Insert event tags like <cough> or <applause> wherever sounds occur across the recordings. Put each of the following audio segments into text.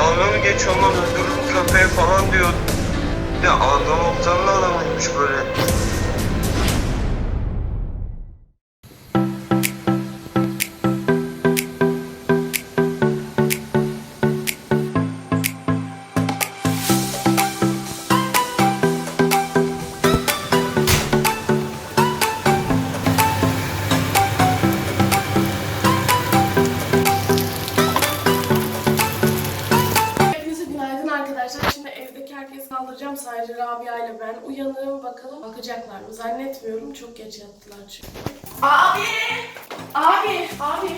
Dalga mı geçiyorsun lan öldürürüm köpeği falan diyor. Ya anlamaktanlı adamıymış böyle. Arkadaşlar. Şimdi evdeki herkesi kaldıracağım. Sadece Rabia ile ben uyanığım. Bakalım bakacaklar mı? Zannetmiyorum. Çok geç yattılar çünkü. Abi! Abi! Abi!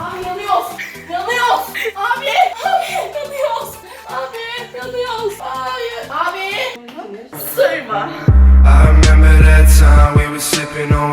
Abi yanıyoruz! Yanıyoruz! Abi! Abi! Yanıyoruz! Abi! Yanıyoruz! Hayır! Abi! Sırma! I remember that time we were sipping on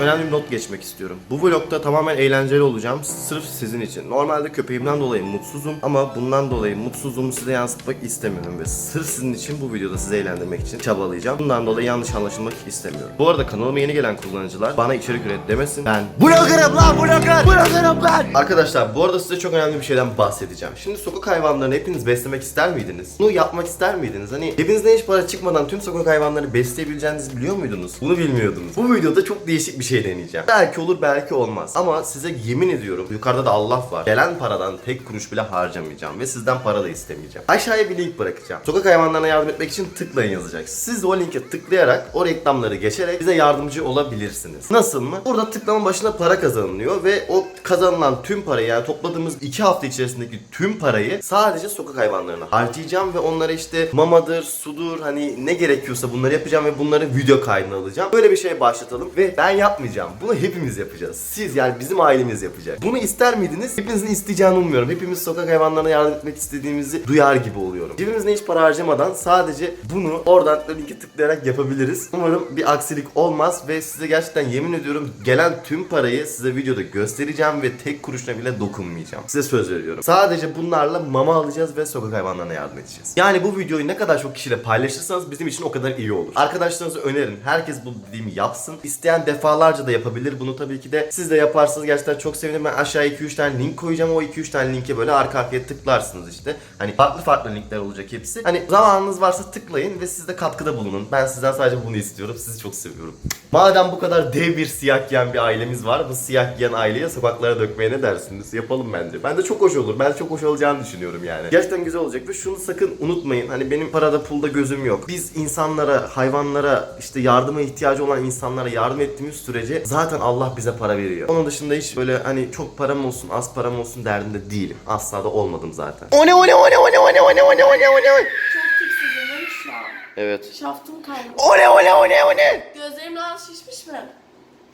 önemli bir not geçmek istiyorum. Bu vlogda tamamen eğlenceli olacağım. Sırf sizin için. Normalde köpeğimden dolayı mutsuzum ama bundan dolayı mutsuzluğumu size yansıtmak istemiyorum ve sırf sizin için bu videoda sizi eğlendirmek için çabalayacağım. Bundan dolayı yanlış anlaşılmak istemiyorum. Bu arada kanalıma yeni gelen kullanıcılar bana içerik üret demesin. Ben bloggerım lan blogger! Bloggerım lan! Arkadaşlar bu arada size çok önemli bir şeyden bahsedeceğim. Şimdi sokak hayvanlarını hepiniz beslemek ister miydiniz? Bunu yapmak ister miydiniz? Hani cebinizden hiç para çıkmadan tüm sokak hayvanlarını besleyebileceğinizi biliyor muydunuz? Bunu bilmiyordunuz. Bu videoda çok değişik bir şey deneyeceğim. Belki olur belki olmaz. Ama size yemin ediyorum yukarıda da Allah var. Gelen paradan tek kuruş bile harcamayacağım ve sizden para da istemeyeceğim. Aşağıya bir link bırakacağım. Sokak hayvanlarına yardım etmek için tıklayın yazacak. Siz de o linke tıklayarak o reklamları geçerek bize yardımcı olabilirsiniz. Nasıl mı? Burada tıklama başına para kazanılıyor ve o kazanılan tüm parayı yani topladığımız 2 hafta içerisindeki tüm parayı sadece sokak hayvanlarına harcayacağım ve onlara işte mamadır, sudur hani ne gerekiyorsa bunları yapacağım ve bunları video kaydına alacağım. Böyle bir şey başlatalım ve ben yapmayacağım. Bunu hepimiz yapacağız. Siz yani bizim ailemiz yapacak. Bunu ister miydiniz? Hepinizin isteyeceğini ummuyorum. Hepimiz sokak hayvanlarına yardım etmek istediğimizi duyar gibi oluyorum. Cebimizde hiç para harcamadan sadece bunu oradan linki tıklayarak yapabiliriz. Umarım bir aksilik olmaz ve size gerçekten yemin ediyorum gelen tüm parayı size videoda göstereceğim ve tek kuruşuna bile dokunmayacağım. Size söz veriyorum. Sadece bunlarla mama alacağız ve sokak hayvanlarına yardım edeceğiz. Yani bu videoyu ne kadar çok kişiyle paylaşırsanız bizim için o kadar iyi olur. Arkadaşlarınıza önerin. Herkes bu dediğimi yapsın. İsteyen defalarca da yapabilir. Bunu tabii ki de siz de yaparsanız gerçekten çok sevinirim. Ben aşağıya 2-3 tane link koyacağım. O 2-3 tane linke böyle arka arkaya tıklarsınız işte. Hani farklı farklı linkler olacak hepsi. Hani zamanınız varsa tıklayın ve siz de katkıda bulunun. Ben sizden sadece bunu istiyorum. Sizi çok seviyorum. Madem bu kadar dev bir siyah giyen bir ailemiz var. Bu siyah giyen aileye sokaklara dökmeye ne dersiniz? Yapalım bence. Ben de çok hoş olur. Ben çok hoş olacağını düşünüyorum yani. Gerçekten güzel olacak ve şunu sakın unutmayın. Hani benim parada pulda gözüm yok. Biz insanlara, hayvanlara, işte yardıma ihtiyacı olan insanlara yardım ettiğimiz sürece zaten Allah bize para veriyor. Onun dışında hiç böyle hani çok param olsun, az param olsun derdinde değilim. Asla da olmadım zaten. O ne o ne o ne o ne o ne o ne o ne o ne o ne Çok tiksizim şu an? Evet. Şaftım kalmış. O ne o ne o ne o ne? Gözlerim daha şişmiş mi?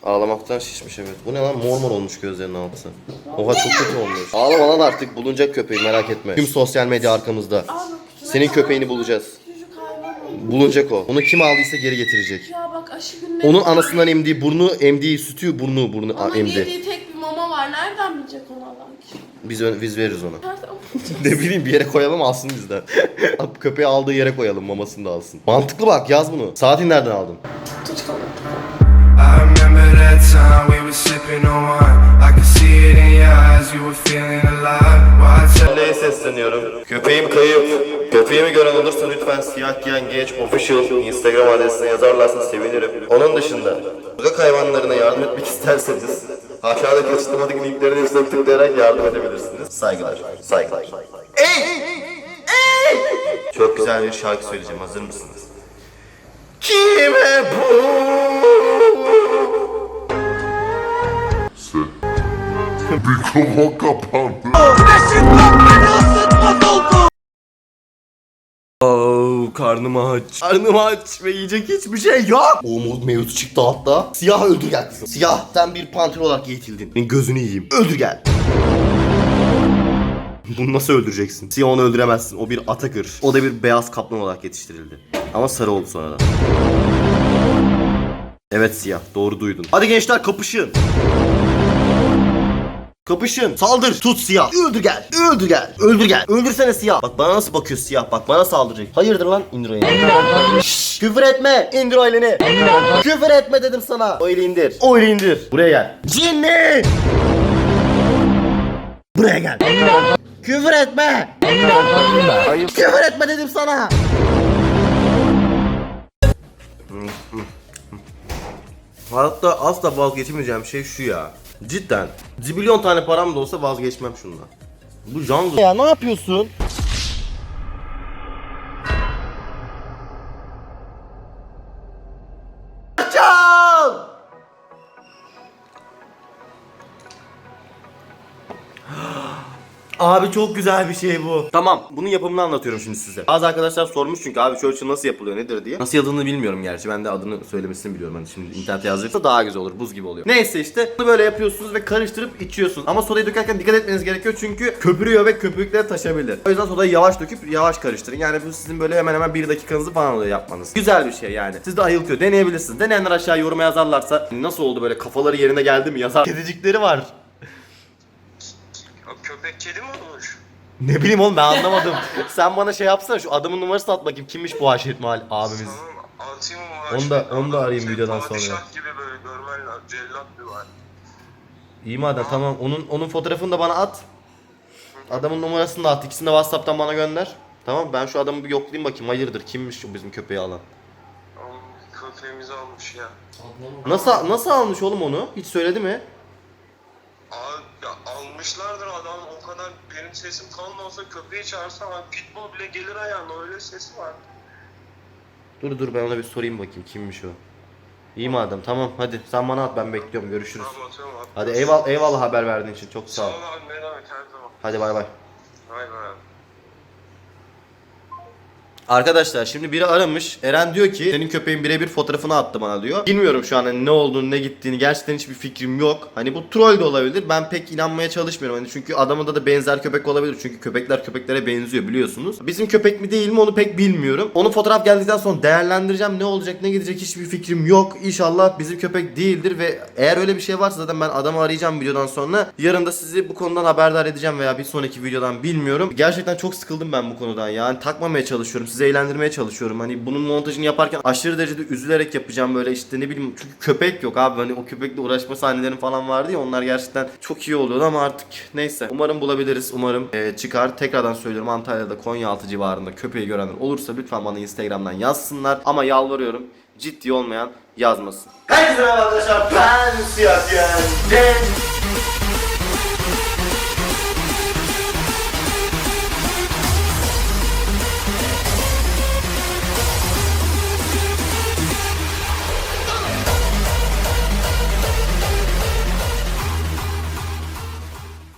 Ağlamaktan şişmiş evet. Bu ne lan mor mor olmuş gözlerinin altı. Oha çok kötü olmuş. Ağlama lan artık bulunacak köpeğin merak etme. Tüm sosyal medya arkamızda. Senin hayvan- köpeğini bulacağız. Küçücük hayvan oldu. Bulunacak o. Onu kim aldıysa geri getirecek. Ya bak aşı günleri... Onun anasından emdiği burnu, emdiği sütü burnu burnu Ama emdi. yediği tek bir mama var. Nereden bilecek onu alan kişi? Biz ö- biz veririz ona. Nereden <laughs> ne bileyim bir yere koyalım alsın bizden. <laughs> Köpeği aldığı yere koyalım mamasını da alsın. Mantıklı bak yaz bunu. Saati nereden aldın? Tut kalın. I remember that time we were sipping on wine. I could see it in Köpeğe sesleniyorum. Köpeğim kayıp. Köpeğimi gören olursa lütfen siyah giyen genç official Instagram adresine yazarlarsa sevinirim. Onun dışında sokak hayvanlarına yardım etmek isterseniz aşağıdaki açıklamadaki linklerin hepsine tıklayarak yardım edebilirsiniz. Saygılar. Saygılar. Çok güzel bir şarkı söyleyeceğim. Hazır mısınız? Kime bu? Mikrofon kapandı. Oo, karnım aç. Karnım aç ve yiyecek hiçbir şey yok. Oğlum mevzu çıktı hatta. Siyah öldür gel kızım. Siyah sen bir panter olarak eğitildin. Ben gözünü yiyeyim. Öldür gel. Bunu nasıl öldüreceksin? Siyah onu öldüremezsin. O bir Atakır. O da bir beyaz kaplan olarak yetiştirildi. Ama sarı oldu sonradan. Evet siyah. Doğru duydun. Hadi gençler kapışın. Kapışın. Saldır. Tut siyah. Öldür gel. Öldür gel. Öldür gel. Öldürsene siyah. Bak bana nasıl bakıyor siyah. Bak bana saldıracak. Hayırdır lan? İndir o elini. Şşş, Küfür etme. İndir o elini. Küfür etme dedim sana. O eli indir. O eli indir. Buraya gel. Cinni. Buraya gel. Küfür etme. Küfür etme dedim sana. Hayatta asla vazgeçemeyeceğim şey şu ya. Cidden. Zibilyon tane param da olsa vazgeçmem şundan. Bu Jungle. Ya ne yapıyorsun? Abi çok güzel bir şey bu. Tamam, bunun yapımını anlatıyorum şimdi size. Bazı arkadaşlar sormuş çünkü abi Churchill nasıl yapılıyor nedir diye. Nasıl yapıldığını bilmiyorum gerçi. Ben de adını söylemesini biliyorum. Hani şimdi internete yazdırırsa daha güzel olur. Buz gibi oluyor. Neyse işte bunu böyle yapıyorsunuz ve karıştırıp içiyorsunuz. Ama sodayı dökerken dikkat etmeniz gerekiyor çünkü köpürüyor ve köpüklere taşabilir. O yüzden sodayı yavaş döküp yavaş karıştırın. Yani bu sizin böyle hemen hemen bir dakikanızı falan alıyor yapmanız. Güzel bir şey yani. Siz de ayıltıyor. Deneyebilirsiniz. Deneyenler aşağı yoruma yazarlarsa nasıl oldu böyle kafaları yerine geldi mi yazar. Kedicikleri var. Kedi mi olmuş? Ne bileyim oğlum ben anlamadım. <laughs> Sen bana şey yapsana şu adamın numarasını at bakayım kimmiş bu aşiret mahal abimiz. Tamam atayım mı? Onu da- onu da arayayım videodan sonra. Padişah gibi böyle görmen lazım. Cellat bir var. İyi madem tamam onun onun fotoğrafını da bana at. Adamın numarasını da at. İkisini de Whatsapp'tan bana gönder. Tamam ben şu adamı bir yoklayayım bakayım hayırdır kimmiş şu bizim köpeği alan. Oğlum köpeğimizi almış ya. Nasıl nasıl almış oğlum onu? Hiç söyledi mi? Abi almışlardır adam o kadar benim sesim kalın olsa köpeği çağırsam abi pitbull bile gelir ayağına öyle sesi var. Dur dur ben ona bir sorayım bakayım kimmiş o. İyi madem tamam hadi sen bana at ben bekliyorum görüşürüz. Tamam abi. Hadi eyvallah eyvallah haber verdiğin için çok sağ Sağ ol. ol abi ne demek her zaman. Hadi bay bay. Vay be. Arkadaşlar şimdi biri aramış. Eren diyor ki senin köpeğin birebir fotoğrafını attı bana diyor. Bilmiyorum şu an hani ne olduğunu ne gittiğini gerçekten hiçbir fikrim yok. Hani bu troll de olabilir. Ben pek inanmaya çalışmıyorum. Hani çünkü adamında da benzer köpek olabilir. Çünkü köpekler köpeklere benziyor biliyorsunuz. Bizim köpek mi değil mi onu pek bilmiyorum. Onun fotoğraf geldikten sonra değerlendireceğim. Ne olacak ne gidecek hiçbir fikrim yok. İnşallah bizim köpek değildir ve eğer öyle bir şey varsa zaten ben adamı arayacağım videodan sonra. Yarın da sizi bu konudan haberdar edeceğim veya bir sonraki videodan bilmiyorum. Gerçekten çok sıkıldım ben bu konudan yani takmamaya çalışıyorum. Sizi çalışıyorum. Hani bunun montajını yaparken aşırı derecede üzülerek yapacağım böyle işte ne bileyim çünkü köpek yok abi hani o köpekle uğraşma sahnelerim falan vardı ya onlar gerçekten çok iyi oluyordu ama artık neyse umarım bulabiliriz umarım eee, çıkar tekrardan söylüyorum Antalya'da Konyaaltı civarında köpeği görenler olursa lütfen bana Instagram'dan yazsınlar ama yalvarıyorum ciddi olmayan yazmasın. Herkese merhaba arkadaşlar ben Siyah Cihan.